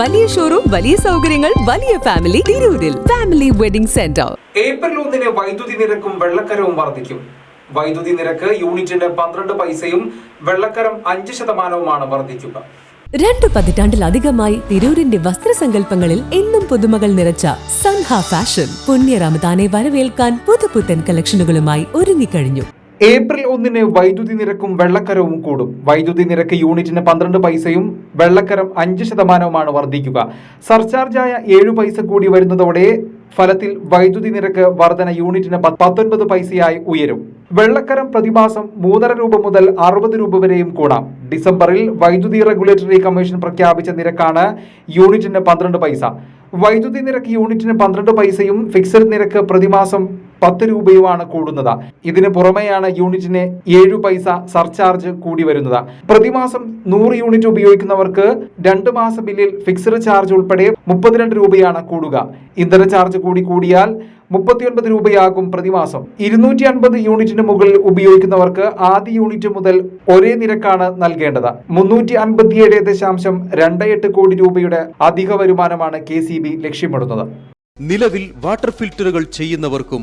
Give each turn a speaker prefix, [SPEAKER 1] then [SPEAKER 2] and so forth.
[SPEAKER 1] വലിയ ഷോറൂം വലിയ സൗകര്യങ്ങൾ വലിയ ഫാമിലി തിരൂരിൽ. ഫാമിലി വെഡിംഗ് സെന്റർ
[SPEAKER 2] ഏപ്രിൽ ഒന്നിന് വൈദ്യുതി നിരക്കും വെള്ളക്കരവും വർദ്ധിക്കും. വൈദ്യുതി നിരക്ക് യൂണിറ്റിന് പന്ത്രണ്ട് പൈസയും വെള്ളക്കരം അഞ്ച് ശതമാനവുമാണ് വർദ്ധിക്കുക.
[SPEAKER 1] രണ്ടു പതിറ്റാണ്ടിലധികമായി തിരൂരിന്റെ വസ്ത്രസങ്കല്പങ്ങളിൽ എന്നും പുതുമകൾ നിറച്ച സൻഹ ഫാഷൻ പുണ്യ റമദാനെ വരവേൽക്കാൻ പുതുപുത്തൻ കളക്ഷനുകളുമായി ഒരുങ്ങിക്കഴിഞ്ഞു.
[SPEAKER 2] ഏപ്രിൽ ഒന്നിന് വൈദ്യുതി നിരക്കും വെള്ളക്കരവും കൂടും. വൈദ്യുതി നിരക്ക് യൂണിറ്റിന് പന്ത്രണ്ട് പൈസയും വെള്ളക്കരം അഞ്ച് ശതമാനവുമാണ് വർദ്ധിക്കുക. സർചാർജായ ഏഴ് പൈസ കൂടി വരുന്നതോടെ ഫലത്തിൽ വൈദ്യുതി നിരക്ക് വർധന യൂണിറ്റിന് പത്തൊൻപത് പൈസയായി ഉയരും. വെള്ളക്കരം പ്രതിമാസം മൂന്നര രൂപ മുതൽ അറുപത് രൂപ വരെയും കൂടാം. ഡിസംബറിൽ വൈദ്യുതി റെഗുലേറ്ററി കമ്മീഷൻ പ്രഖ്യാപിച്ച നിരക്കാണ് യൂണിറ്റിന് പന്ത്രണ്ട് പൈസ. വൈദ്യുതി നിരക്ക് യൂണിറ്റിന് പന്ത്രണ്ട് പൈസയും ഫിക്സഡ് നിരക്ക് പ്രതിമാസം പത്ത് രൂപയുമാണ് കൂടുന്നത്. ഇതിന് പുറമെയാണ് യൂണിറ്റിന് ഏഴു പൈസ സർചാർജ് കൂടി വരുന്നത്. പ്രതിമാസം നൂറ് യൂണിറ്റ് ഉപയോഗിക്കുന്നവർക്ക് രണ്ട് മാസ ബില്ലിൽ ഫിക്സഡ് ചാർജ് ഉൾപ്പെടെ മുപ്പത്തിരണ്ട് രൂപയാണ് കൂടുക. ഇന്ധന ചാർജ് കൂടി കൂടിയാൽ മുപ്പത്തിയൊൻപത് രൂപയാകും പ്രതിമാസം. ഇരുന്നൂറ്റി അൻപത് യൂണിറ്റിന് മുകളിൽ ഉപയോഗിക്കുന്നവർക്ക് ആദ്യ യൂണിറ്റ് മുതൽ ഒരേ നിരക്കാണ് നൽകേണ്ടത്. മുന്നൂറ്റി അൻപത്തിയേഴ് ദശാംശം രണ്ട് എട്ട് കോടി രൂപയുടെ അധിക വരുമാനമാണ് കെ സി ബി ലക്ഷ്യമിടുന്നത്.
[SPEAKER 3] നിലവിൽ വാട്ടർ ഫിൽറ്ററുകൾ ചെയ്യുന്നവർക്കും